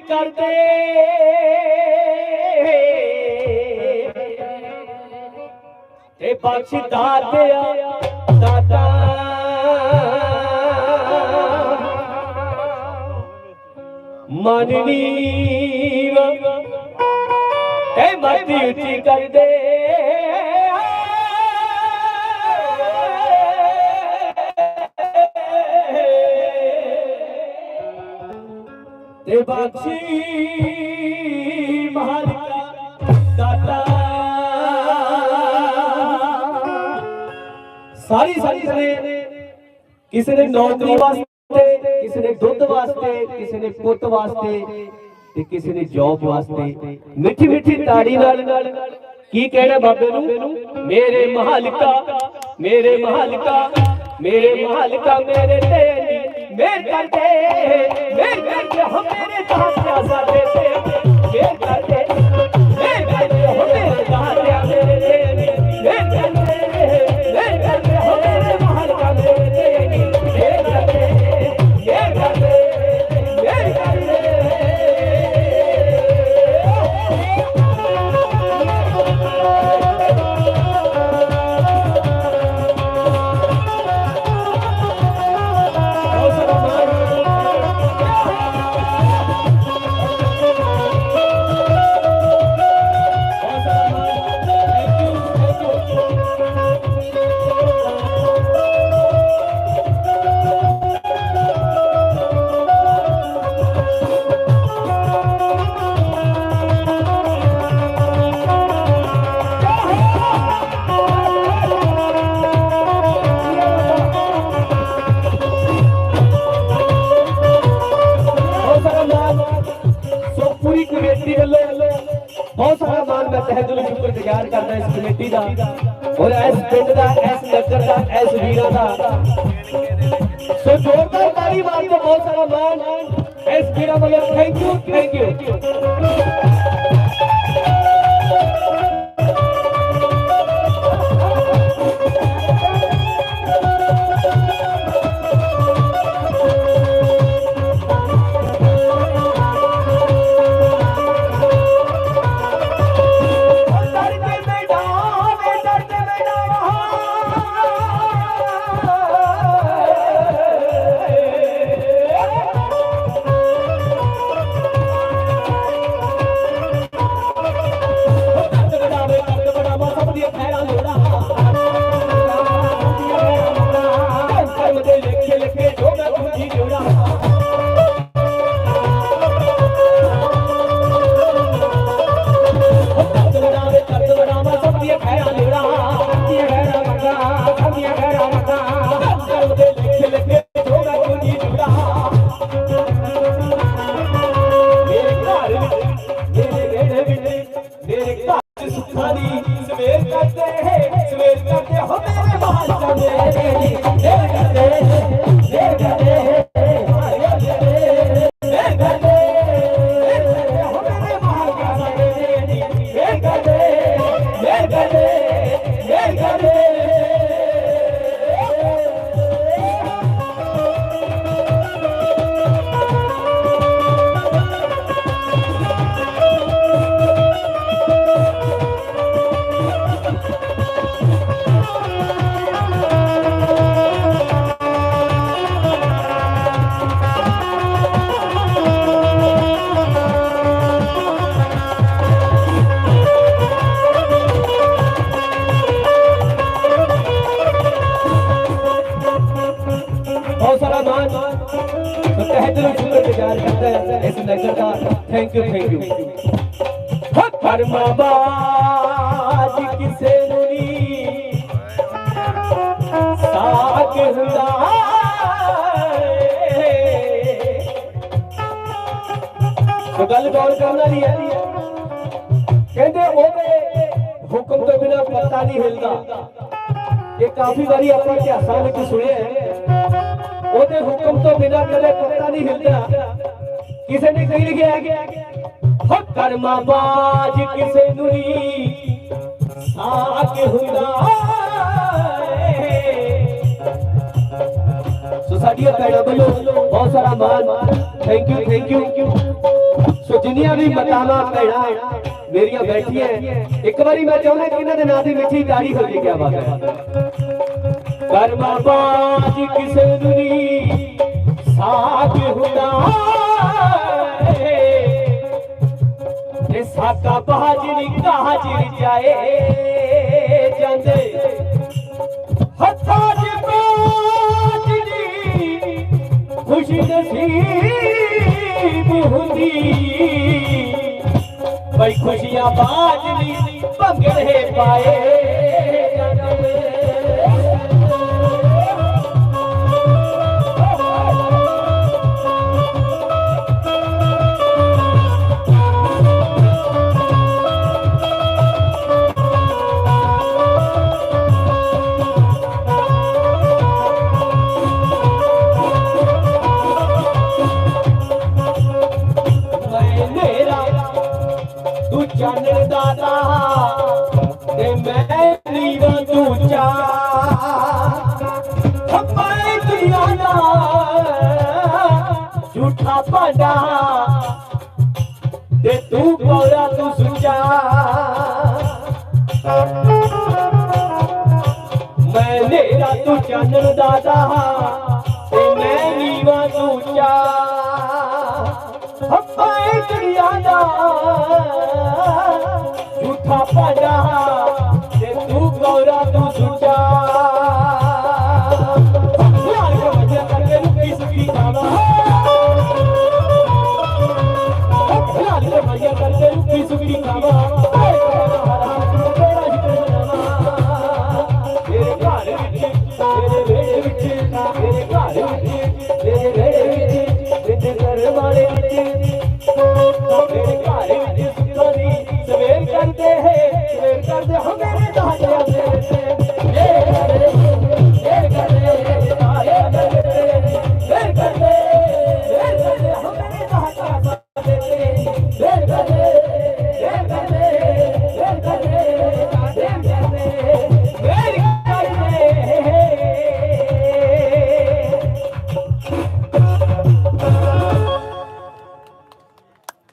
ਕਰਦੇ। ਤੇ ਬਖਸ਼ ਦਾਤਿਆ ਦਾਤਾ। ਮਨਨੀ ਤੇ ਮਰਦੀ ਉੱਚੀ ਕਰਦੇ। ਤੇ ਬਖਸ਼ੀ ਮਾਲਿਕਾ ਦਾਤਾ। ਸਾਰੀ ਸਾਰੀ ਨੇ ਕਿਸੇ ਨੇ ਨੌਕਰੀ ਵਾਸਤੇ, ਕਿਸੇ ਨੇ ਦੁੱਧ ਵਾਸਤੇ, ਕਿਸੇ ਨੇ ਪੁੱਤ ਵਾਸਤੇ ਤੇ ਕਿਸੇ ਨੇ ਜੌਬ ਵਾਸਤੇ। ਮਿੱਠੀ ਮਿੱਠੀ ਤਾੜੀ ਨਾਲ ਕੀ ਕਹਿਣਾ ਬਾਬੇ ਨੂੰ? ਮੇਰੇ ਮਹਾਲਿਕਾ ਮੇਰੇ ਮਹਾਲਿਕਾ ਮੇਰੇ ਮਹਾਲਿਕਾ ਮੇਰੇ ਤੇ ਮੇਰ ਕਰਦੇ। ਮਾਨ ਸ਼ੁਕਰਗੁਜ਼ਾਰ ਕਰਦਾ ਇਸ ਕਮੇਟੀ ਦਾ। ਔਰ ਇਸ ਪਿੰਡ ਦਾ, ਇਸ ਨਗਰ ਦਾ, ਇਸ ਵੀਰਾਂ ਦਾ। ਸੋ ਜ਼ੋਰਦਾਰ ਤਾੜੀ ਮਾਰ ਕੇ ਬਹੁਤ ਸਾਰਾ ਮਾਨ ਇਸ ਵੀਰਾਂ ਵੱਲੋਂ। ਥੈਂਕ ਯੂ ਥੈਂਕ ਯੂ ਕਰਦੇ ਸਵੇਰ ਹੋ ਮੇਰੇ ਮਹਾਜਾ ਮੇਰੇ ਮੇਰੇ ਕਰਦੇ ਮੇਰੇ ਕਰਦੇ ਤਹਿ ਦਿਲੋਂ ਸ਼ੁਕਰਗੁਜ਼ਾਰ ਕਰਦਾ ਹੈ, ਇਸ ਨਗਰ ਦਾ ਥੈਂਕ ਯੂ ਥੈਂਕ ਯੂ ਕਰਮਾ ਬਾਜ ਕਿਸੇ ਨੂੰ ਨਹੀਂ ਸਾਕ ਹੁੰਦਾ ਸੋ ਗੱਲ ਗੌਰ ਕਰਨ ਵਾਲੀ ਹੈ। ਕਹਿੰਦੇ ਉਹਦੇ ਹੁਕਮ ਤੋਂ ਬਿਨਾ ਪੱਤਾ ਨਹੀਂ ਹਿਲਦਾ। ਇਹ ਕਾਫੀ ਵਾਰੀ ਆਪਾਂ ਇਤਿਹਾਸਾਂ ਵਿੱਚ ਸੁਣਿਆ ਹੈ। ਉਹਦੇ ਹੁਕਮ ਤੋਂ ਬਿਨਾ ਕਦੇ ਪੱਤਾ ਨਹੀਂ ਹਿਲਦਾ ਕਿਸੇ ਨੇ ਕਹੀ ਲਿਖਿਆ ਹੋ? ਕਰਮਾ ਬਾਜ ਕਿਸੇ ਨੂੰ ਨਹੀਂ। ਸਾਕ ਹੁੰਦਾ ਸੋ ਸਾਡੀਆਂ ਭੈਣਾਂ ਵੱਲੋਂ ਬਹੁਤ ਸਾਰਾ ਮਾਨ thank you thank you so ਜਿੰਨੀਆਂ ਵੀ ਮਤਾਵਾਂ ਭੈਣਾਂ ਮੇਰੀਆਂ ਬੈਠੀਆਂ, ਇੱਕ ਵਾਰੀ ਮੈਂ ਚਾਹੁੰਦਾ ਕਿ ਇਹਨਾਂ ਦੇ ਨਾਂ ਦੀ ਮਿੱਠੀ ਤਾੜੀ ਹੋ ਜੇ ਕਿਆ ਬਾਤ ਹੈ। ਕਰਮਾ ਬਾਜ ਕਿਸੇ ਨੂੰ ਸਾਥ ਹੁੰਦਾ ਤੇ ਸਾਕਾ ਬਾਜਰੀ ਕਾਜਰ ਜਾਏ ਜਾਂਦੇ। ਹੱਥਾਂ 'ਚ ਬਾਜਰੀ ਖੁਸ਼ੀ ਨਸੀਬ ਹੁੰਦੀ। ਬਈ ਖੁਸ਼ੀਆਂ ਬਾਜਰੀ ਭੰਗੜੇ ਪਾਏ। ਚਾਨਣ ਦਾਤਾ ਤੇ ਮੈਂ ਨੀਵਾ ਤੂੰ ਚਾ ਹੱਪਾਏ ਦੁਨੀਆ ਦਾ ਝੂਠਾ ਭਾਂਡਾ। ਤੇ ਤੂੰ ਕੋਰਾ ਤੂੰ ਸੁਚਾ ਮੈਂ ਮੇਰਾ ਤੂੰ ਚਾਨਣ ਦਾਤਾ ਝੂਠਾ ਪਾਡਾ ਤੇ ਤੂੰ ਗੌਰਾ ਤੂੰ ਸੁਚਾ ਯਾਰ